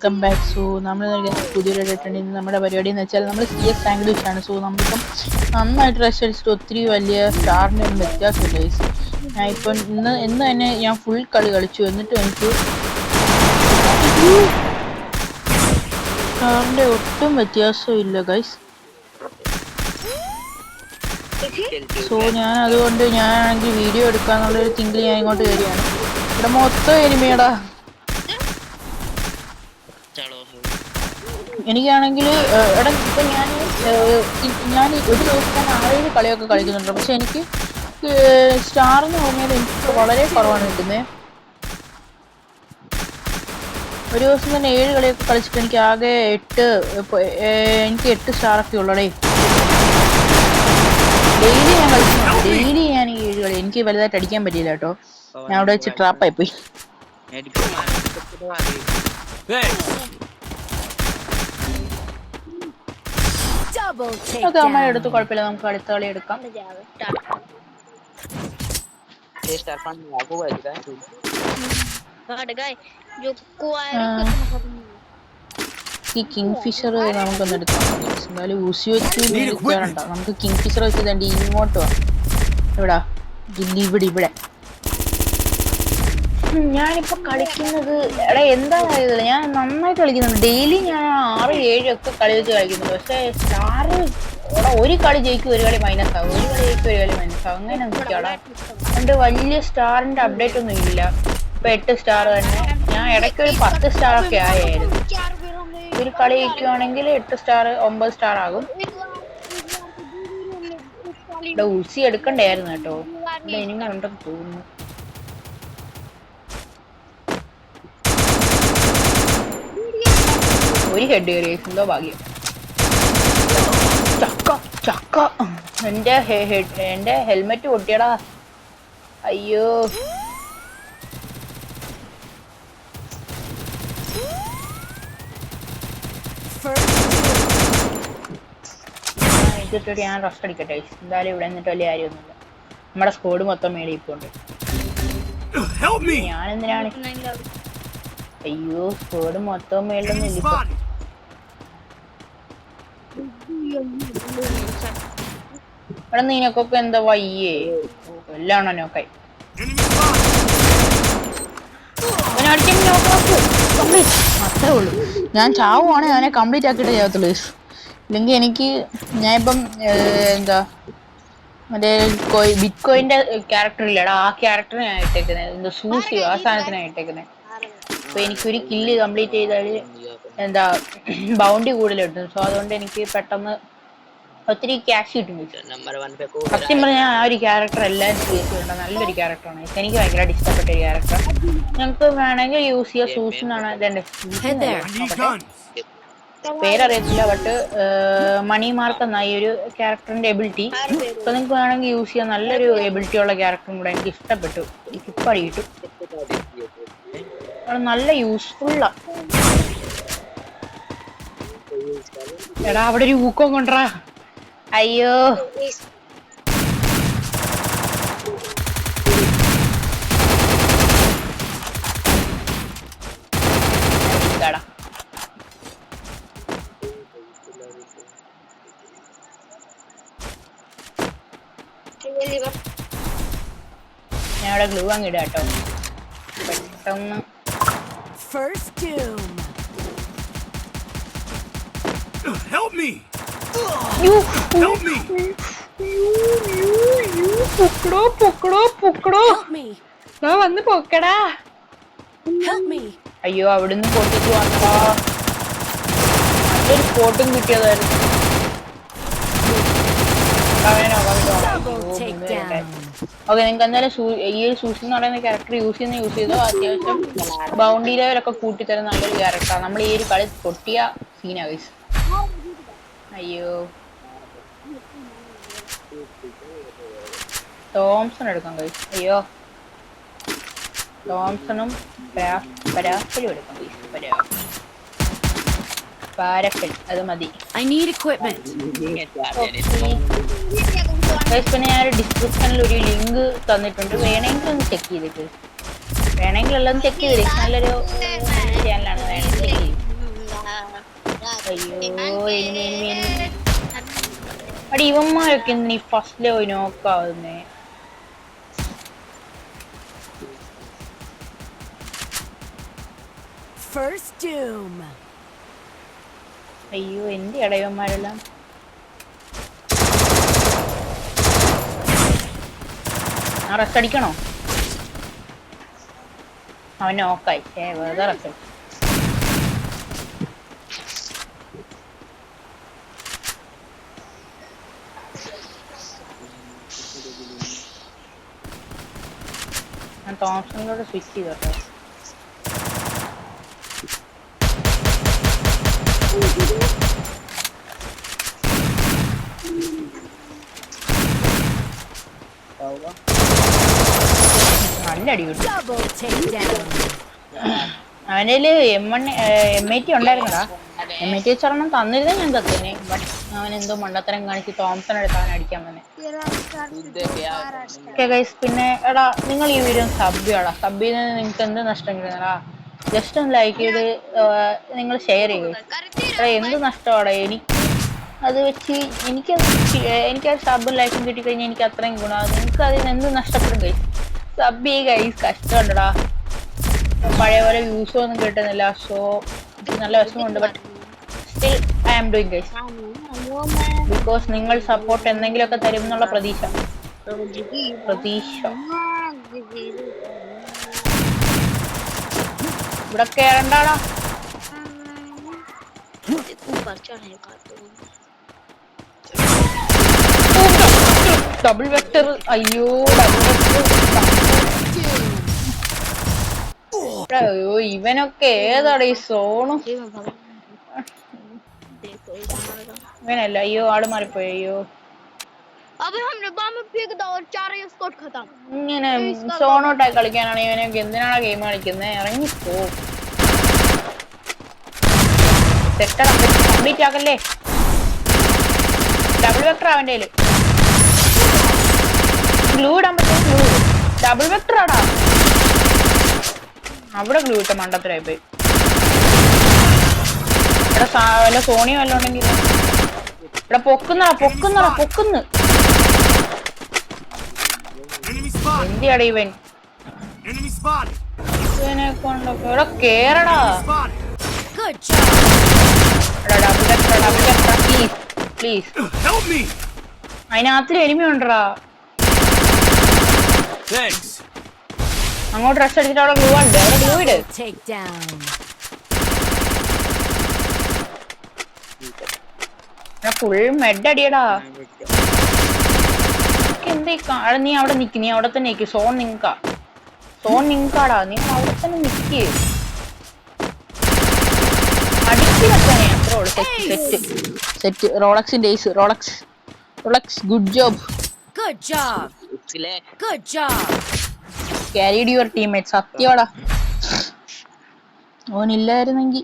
Welcome back so നമ്മൾ പുതിയൊരു ഇട്ടിട്ടുണ്ട് നമ്മുടെ പരിപാടി എന്ന് വെച്ചാൽ നമ്മൾ സി എസ് ആംഗ്ലീഷ് ആണ്. സോ നമ്മളിപ്പം നന്നായിട്ട് റഷ് അടിച്ചിട്ട് ഒത്തിരി വലിയ സ്റ്റാറിന്റെ ഒന്നും വ്യത്യാസമില്ല. ഞാൻ ഇപ്പം ഇന്ന് ഇന്ന് തന്നെ ഞാൻ ഫുൾ കളി കളിച്ചു. എന്നിട്ട് എനിക്ക് സ്റ്റാറിന്റെ ഒട്ടും വ്യത്യാസവും ഇല്ല ഗൈസ് സോ ഞാൻ അതുകൊണ്ട് ഞാനാണെങ്കിൽ വീഡിയോ എടുക്കാന്നുള്ളൊരു തിങ്കിൽ ഞാൻ ഇങ്ങോട്ട് കയറിയാണ് ഇവിടെ മൊത്തം എനിമിയടാ എനിക്കാണെങ്കിൽ എടാ ഇപ്പം ഞാൻ ഞാൻ ഒരു ദിവസം ആറേഴ് കളിയൊക്കെ കളിക്കുന്നുണ്ട്. പക്ഷെ എനിക്ക് സ്റ്റാർ എന്ന് പറഞ്ഞാൽ എനിക്ക് വളരെ കുറവാണ് കിട്ടുന്നത് ഒരു ദിവസം തന്നെ ഏഴ് കളിയൊക്കെ കളിച്ചിട്ട് എനിക്ക് ആകെ എട്ട് എനിക്ക് എട്ട് സ്റ്റാറൊക്കെ ഉള്ളടേ. ഡെയിലി ഞാൻ കളിച്ചു ഡെയിലി ഞാൻ ഏഴ് കളി എനിക്ക് വലുതായിട്ട് അടിക്കാൻ പറ്റിയില്ല കേട്ടോ. ഞാൻ അവിടെ വെച്ച് ട്രാപ്പായി പോയി. ഓക്കെ നമ്മൾ എടുത്തു കുഴപ്പമില്ല നമുക്ക് അടുത്ത കളി എടുക്കാം. ഈ കിങ് ഫിഷർ നമുക്കൊന്ന് എടുക്കാം. എന്തായാലും യൂസി വെച്ച് നമുക്ക് കിങ് ഫിഷർ വെച്ച് ഇങ്ങോട്ട് വാ. എവിടാ? ഇവിടെ ഇവിടെ. ഞാനിപ്പോ കളിക്കുന്നത് എടാ എന്താ കാര്യത്തില്ല ഞാൻ നന്നായിട്ട് കളിക്കുന്നുണ്ട്. ഡെയിലി ഞാൻ ആറ് ഏഴ് ഒക്കെ കളി വെച്ച് കളിക്കുന്നുണ്ട്. പക്ഷേ സ്റ്റാർ ഒരു കളി ജയിക്കും ഒരു കളി മൈനസ് ആകും ഒരു കളി ജയിക്കും ഒരു കളി മൈനസ് ആകും അങ്ങനെ നോക്കിയാടാ എന്റെ വലിയ സ്റ്റാറിന്റെ അപ്ഡേറ്റ് ഒന്നും ഇല്ല. ഇപ്പൊ എട്ട് സ്റ്റാർ തന്നെ. ഞാൻ ഇടയ്ക്ക് ഒരു പത്ത് സ്റ്റാർ ഒക്കെ ആയായിരുന്നു. ഒരു കളി ജയിക്കുവാണെങ്കിൽ എട്ട് സ്റ്റാർ ഒമ്പത് സ്റ്റാർ ആകും. ഉസി എടുക്കണ്ടായിരുന്നു കേട്ടോ. ഇവിടെ ഇനിമുണ്ടെന്ന് തോന്നുന്നു. ഒരു ഹെഡ് കയറിയേക്കുന്നതോ ഭാഗ്യം. ചക്ക ചക്ക. എന്റെ എന്റെ ഹെൽമെറ്റ് പൊട്ടിയടാ. അയ്യോ. ഇതിട്ടിട്ട് ഞാൻ റെസ്റ്റ് അടിക്കട്ടെ എന്തായാലും ഇവിടെ നിന്നിട്ട് വലിയ കാര്യമൊന്നുമില്ല. നമ്മുടെ സ്കോഡ് മൊത്തം മേളിൽ ഇപ്പോണ്ട് ഞാനെന്തിനാണ്? അയ്യോ സ്കോഡ് മൊത്തം മേളിലൊന്നും ഇല്ല. ഇവിടെ നിനക്കൊക്കെ എന്താ വയ്യേ? എല്ലാണോ നോക്കായി! അത്രേ ഉള്ളൂ. ഞാൻ ചാവുവാണ് ഞാനെ കംപ്ലീറ്റ് ആക്കിയിട്ടേ ചെയ്യത്തുള്ളൂ. ഇല്ലെങ്കിൽ എനിക്ക് ഞാൻ ഇപ്പം എന്താ മറ്റേ ബിറ്റ് കോയിന്റെ ക്യാരക്ടർ ഇല്ലടാ ആ ക്യാരക്ടർ ഞാൻ ഇട്ടേക്കുന്നത് എന്താ സൂസി ആ സാധനത്തിനാണ് ഇട്ടേക്കുന്നത് അപ്പൊ എനിക്കൊരു കില്ല് കംപ്ലീറ്റ് ചെയ്താൽ എന്താ ബൗണ്ടി കൂടുതൽ കിട്ടും. സോ അതുകൊണ്ട് എനിക്ക് പെട്ടെന്ന് ഒത്തിരി ക്യാഷ് കിട്ടും സത്യം പറഞ്ഞാൽ ആ ഒരു ക്യാരക്ടർ എല്ലാവരും ചെയ്തിട്ടുണ്ട്. നല്ലൊരു ക്യാരക്ടറാണ് എനിക്ക് ഭയങ്കരമായിട്ട് ഇഷ്ടപ്പെട്ട ഒരു ക്യാരക്ടർ ഞങ്ങൾക്ക് വേണമെങ്കിൽ യൂസ് ചെയ്യാം. സൂസ് എന്നാണ് ഇതെന്റെ പേരറിയത്തില്ല ബട്ട് മണി മാർക്ക് എന്ന ഈ ഒരു ക്യാരക്ടറിന്റെ എബിലിറ്റി ഇപ്പൊ നിങ്ങൾക്ക് വേണമെങ്കിൽ യൂസ് ചെയ്യാൻ നല്ലൊരു എബിലിറ്റി ഉള്ള ക്യാരക്ടറും കൂടെ എനിക്ക് ഇഷ്ടപ്പെട്ടു. എനിക്ക് ഇപ്പം അടി കിട്ടും. അത് നല്ല യൂസ്ഫുള്ളാ എടാ അവിടെ ഒരു ഊക്കം കൊണ്ടാ അയ്യോ. ഞാൻ അവിടെ ഗ്ലൂ അങ്ങ് ഇടാം പെട്ടെന്ന് First doom. Help me! യ്യോ, Help me! പൊക്കടോ പൊക്കടോ പൊക്കടോ Help me. ദാ വന്ന് പൊക്കടാ Help me. അയ്യോ അവിടുന്ന് പൊട്ടിച്ച് വന്നടാ നല്ലൊരു സ്പോട്ടും കിട്ടിയതായിരുന്നു. ഓക്കെ നിങ്ങൾക്ക് എന്തായാലും ഈ ഒരു സൂസി എന്ന് പറയുന്ന ക്യാരക്ടർ യൂസ് ചെയ്യുന്ന യൂസ് ചെയ്തോ അത്യാവശ്യം ബൗണ്ടി ലെവലൊക്കെ കൂട്ടിത്തരുന്ന നല്ലൊരു ക്യാരക്ടറാണ് നമ്മൾ ഈ ഒരു കളി പൊട്ടിയ സീനാ ഗൈസ് അയ്യോ. തോംസൺ എടുക്കാം ഗൈസ് അയ്യോ. തോംസണും എടുക്കാം ഗൈസ് പരാ പാരഫൽ അത് മതി. I need equipment. Guys, പിന്നെ ഞാൻ ഡിസ്ക്രിപ്ഷനിൽ ഒരു ലിങ്ക് തന്നിട്ടുണ്ട്. വേണമെങ്കിൽ ഒന്ന് ചെക്ക് ചെയ്തിട്ട്. വേണമെങ്കിൽ എല്ലാം ചെക്ക് ചെയ്തിട്ട് നല്ലൊരു ചാനലാണ് വേണമെങ്കിൽ ചെക്ക് ചെയ്യും. അയ്യോ അടി ഇവന്മാരൊക്കെ നീ ഫസ്റ്റിലെ പോയി നോക്കാവുന്നേ First doom. അയ്യോ എന്റെ ഇടയന്മാരെല്ലാം ആ റെസ്റ്റ് അടിക്കണോ? അവൻ നോക്കായി ഏ വെറുതെ റെസ്റ്റ് ഞാൻ തോമസിനോട് സ്വിച്ച് ചെയ്തോട്ടെ നല്ല അടി കിട്ടും. അവനിൽ M one M I T ഉണ്ടായിരുന്നടാ. M I T വെച്ചൊരെണ്ണം തന്നിരുന്നേ ഞാൻ തത്തേനെ ബട്ട് അവൻ എന്തോ മണ്ടത്തരം കാണിച്ച് തോംസൺ എടുത്ത് അവൻ അടിക്കാൻ ഗൈസ് പിന്നെ എടാ നിങ്ങൾ ഈ വീഡിയോ സബ് ചെയ്യടാ സബ് ചെയ്ത് നിങ്ങൾക്ക് എന്ത് നഷ്ടം കിട്ടുന്നടാ? ജസ്റ്റ് ഒന്ന് ലൈക്ക് ചെയ്ത് നിങ്ങൾ ഷെയർ ചെയ്യൂ. എടാ എന്ത് നഷ്ടമാണ് എനിക്ക്? അത് വെച്ച് എനിക്ക് എനിക്ക് ആ സബും ലൈക്കും കിട്ടിക്കഴിഞ്ഞാൽ എനിക്ക് അത്രയും ഗുണമാണ് നിങ്ങൾക്ക് അതിന് എന്ത് നഷ്ടപ്പെടും കൈ സബ് ഈ കൈ കഷ്ടമുണ്ടടാ. പഴയ പോലെ വ്യൂസ് ഒന്നും കിട്ടുന്നില്ല. സോ നല്ല വിഷമമുണ്ട്. But still I am doing guys because നിങ്ങൾ സപ്പോർട്ട് എന്തെങ്കിലുമൊക്കെ തരും എന്നുള്ള പ്രതീക്ഷ. പ്രതീക്ഷ. ഇവിടെ കേറണ്ടാണോ ഡബിൾ വെക്ടർ അയ്യോ അയ്യോ ഇവനൊക്കെ ഏതാണ് ഈ സോണും? ഇവനല്ല അയ്യോ ആൾ മാറിപ്പോയി അയ്യോ. ഇങ്ങനെ സോണോട്ടായി കളിക്കാനാണ് ഇവനൊക്കെ എന്തിനാണ് ഗെയിം കളിക്കുന്നത് ഇറങ്ങി പോ സെക്ടർ കംപ്ലീറ്റ് ആക്കല്ലേ? ഡബിൾ വെക്ടർ അവന്റെ കയ്യിൽ ഗ്ലൂ ഇടാൻ പറ്റും ഗ്ലൂ ഡബിൾ വെക്ടർ ആടാ. അവിടെ ഗ്ലൂ ഇട്ട മണ്ടത്തിലായി പോയി. ഇവിടെ വല്ല സോണിയോ വല്ല ഉണ്ടെങ്കിൽ ഇവിടെ പൊക്കുന്നടാ പൊക്കുന്നടാ പൊക്കുന്ന്. എന്തിയാടാ ഇവൻ. ഇവനെ കൊണ്ടൊക്കെ ഇവിടെ കേറടാ? Please please Help me. അതിനകത്തിൽ എനിമി ഉണ്ടടാ. അങ്ങോട്ട് റഷ് അടിച്ചിട്ട് അവിടെ ഗ്ലൂ ഉണ്ട്. അവിടെ ഗ്ലൂ ഇട്. ഫുൾ മെഡ് അടിയടാ. എന്തേ നീ അവിടെ നിക്ക് നീ അവിടെ തന്നെ നിക്ക് സോൺ നിങ്ങക്ക സോൺ നിങ്കാടാ. നീ അവിടെ തന്നെ നിക്ക്. Set set set റോളക്സിന്റെ ace Rolex Rolex good job Good job. Good job carried your teammate സത്യവാടാ. ഓനില്ലായിരുന്നെങ്കി.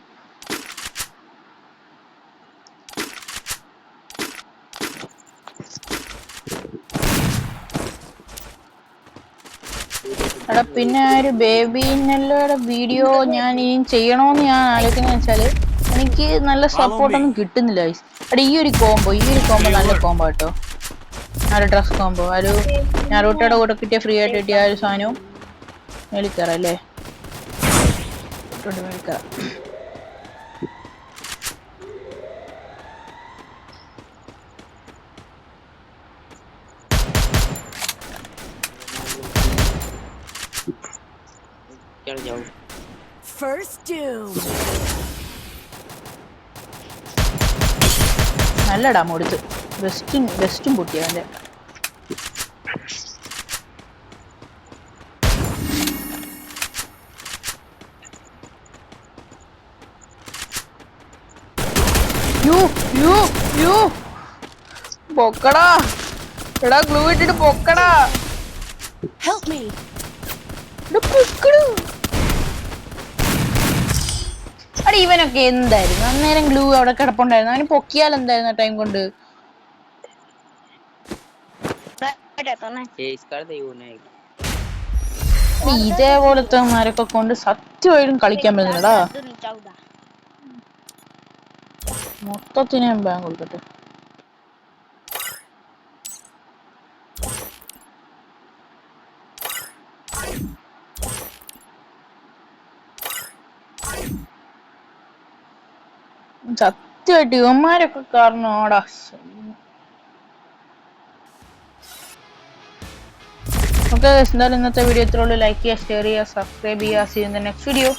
എടാ പിന്നെ ആ ഒരു ബേബി നെല്ലയുടെ വീഡിയോ ഞാൻ ഇനി ചെയ്യണോന്ന് ഞാൻ ആലോചിക്കുന്ന വെച്ചാൽ എനിക്ക് നല്ല സപ്പോർട്ടൊന്നും കിട്ടുന്നില്ല. എടാ ഈ ഒരു കോംബോ ഈ ഒരു കോംബോ നല്ല കോംബോ കേട്ടോ ആ ഒരു ഡ്രസ് കോംബോ ആ ഒരു ഞാറൂട്ടയുടെ കൂടെ കിട്ടിയ ഫ്രീ ആയിട്ട് കിട്ടിയ ആ ഒരു സാധനവും മേളിക്കാറല്ലേ മേളിക്കറ നല്ലടാ മുടിച്ചു. വെസ്റ്റും ബെസ്റ്റും പൊട്ടി അവന്റെ യോ യോ യോ. പൊക്കടാ. എടാ ഗ്ലൂ ഇട്ടിട്ട് പൊക്കടാ. Help me. അവിടെ ഇവനൊക്കെ എന്തായിരുന്നു? അന്നേരം ഗ്ലൂ അവിടെ കിടപ്പുണ്ടായിരുന്നു. അവന് പൊക്കിയാൽ എന്തായിരുന്നു ടൈം കൊണ്ട്? ഇതേപോലത്തെ മാരൊക്കെ കൊണ്ട് സത്യമായിട്ടും കളിക്കാൻ പറ്റുന്നില്ലടാ. മൊത്തത്തിനെ ബാങ്ക് കൊടുക്കട്ടെ. സത്യമായിട്ട് കാരണം ആടാ ഓക്കെ എന്തായാലും ഇന്നത്തെ വീഡിയോ ഇത്രയുള്ളൂ ലൈക്ക് ചെയ്യുക ഷെയർ ചെയ്യുക സബ്സ്ക്രൈബ് ചെയ്യുക. See in the next video